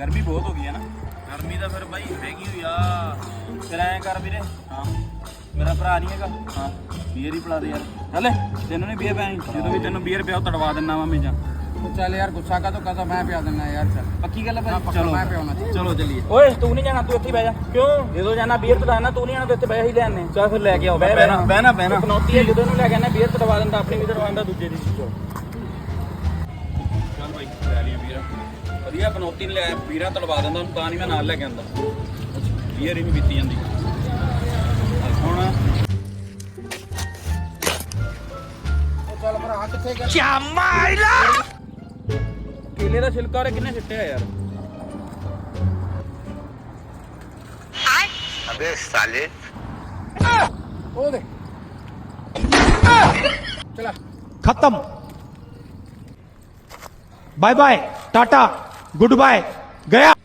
ਗਰਮੀ ਬਹੁਤ ਹੋ ਗਈ ਹੈ ਨਾ। ਗਰਮੀ ਤਾਂ ਫਿਰ ਬਾਈ ਹੈਗੀ ਹੋਈ ਆ। ਫਿਰ ਐਂ ਕਰ ਵੀਰੇ। ਹਾਂ। ਮੇਰਾ ਭਰਾ ਨਹੀਂ ਹੈਗਾ। ਹਾਂ। ਬੀਅਰ ਹੀ ਪਿਲਾ ਦੇ ਯਾਰ। ਹਲੇ ਤੈਨੂੰ ਨਹੀਂ ਬੀਅਰ ਪੈਣੀ ਜਦੋਂ ਵੀ ਤੈਨੂੰ ਬੀਅਰ ਪਿਆ ਉਹ ਤੜਵਾ ਦਿੰਨਾ ਵਾ ਮੇਜਾਂ ਚੱਲ ਯਾਰ ਗੁੱਸਾ ਕਾ ਤੋਂ ਕਦਾ ਮੈਂ ਪਿਆ ਦਿੰਨਾ ਯਾਰ ਚੱਲ। ਪੱਕੀ ਗੱਲ ਹੈ ਭਾਈ ਚਲੋ। ਮੈਂ ਪਿਆਉਣਾ ਚਲੋ। ਚੱਲੀਏ। ਓਏ ਤੂੰ ਨਹੀਂ ਜਾਣਾ ਤੂੰ ਇੱਥੇ ਬਹਿ ਜਾ। ਕਿਉਂ? ਜਦੋਂ ਜਾਣਾ ਬੀਅਰ ਤੜਾਣਾ ਤੂੰ ਨਹੀਂ ਜਾਣਾ ਤੂੰ ਇੱਥੇ ਬਹਿ ਹੀ ਲੈਣੇ ਚੱਲ ਫਿਰ ਲੈ ਕੇ ਆਓ ਬਹਿ ਬਹਿਣਾ ਬਹਿਣਾ ਬਹਿਣਾ। ਚੁਣੌਤੀ ਹੈ ਜਦੋਂ ਨੂੰ ਲੈ ਕੇ ਆਣਾ ਬੀਅਰ ਤੜਵਾ ਦਿੰਦਾ ਆਪਣੀ ਵੀ ਤੜਵਾਉਂਦਾ ਦੂਜੇ ਦੀ। ਚਲੋ ਚੱਲ ਭਾਈ ਲੈ ਲਈਏ ਬੀਅਰ ਵਧੀਆ ਪਨੌਤੀ ਨੇ ਲੈ ਵੀਰਾ ਤੜਵਾ ਦਿੰਦਾ ਉਹਨੂੰ ਤਾਂ ਨਹੀਂ ਮੈਂ ਨਾਲ ਲੈ ਕੇ ਆਂਦਾ ਬੀਅਰ ਹੀ ਨਹੀਂ ਪੀਤੀ ਜਾਂਦੀ ਹੁਣ तो चल भरा किथे गया ਕੇਲੇ ਦਾ ਛਿਲਕਾ ਉਹਨੇ ਕਿੰਨੇ ਸਿੱਟਿਆ ਯਾਰ अबे साले ओ दे चला खत्म bye bye Tata good bye ગયા